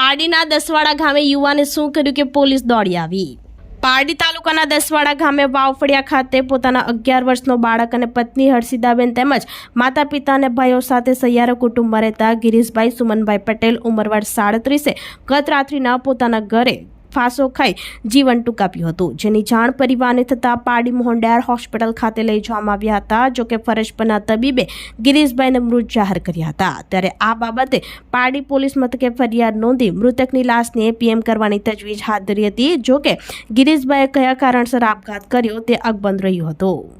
પારડીના દસવાડા ગામે યુવાને શું કર્યું કે પોલીસ દોડી આવી? પારડી તાલુકાના દસવાડા ગામે વાવફળિયા ખાતે પોતાના અગિયાર વર્ષનો બાળક અને પત્ની હર્ષિદાબેન તેમજ માતા પિતા અને ભાઈઓ સાથે સહિયારો કુટુંબમાં રહેતા ગિરીશભાઈ સુમનભાઈ પટેલ ઉંમરવાર સાડત્રીસે ગત રાત્રિના પોતાના ઘરે ફાંસો ખાઈ જીવન ટૂંકાવ્યું હતું. જેની જાણ પરિવારને થતાં પાડી મોહન ડાયર હોસ્પિટલ ખાતે લઈ જવામાં આવ્યા હતા જોકે ફરજ પરના તબીબે ગિરીશભાઈને મૃત જાહેર કર્યા હતા. ત્યારે આ બાબતે પાડી પોલીસ મથકે ફરિયાદ નોંધી મૃતકની લાશને પીએમ કરવાની તજવીજ હાથ ધરી હતી. જોકે ગિરીશભાઈએ કયા કારણસર આપઘાત કર્યો તે અકબંધ રહ્યું હતું.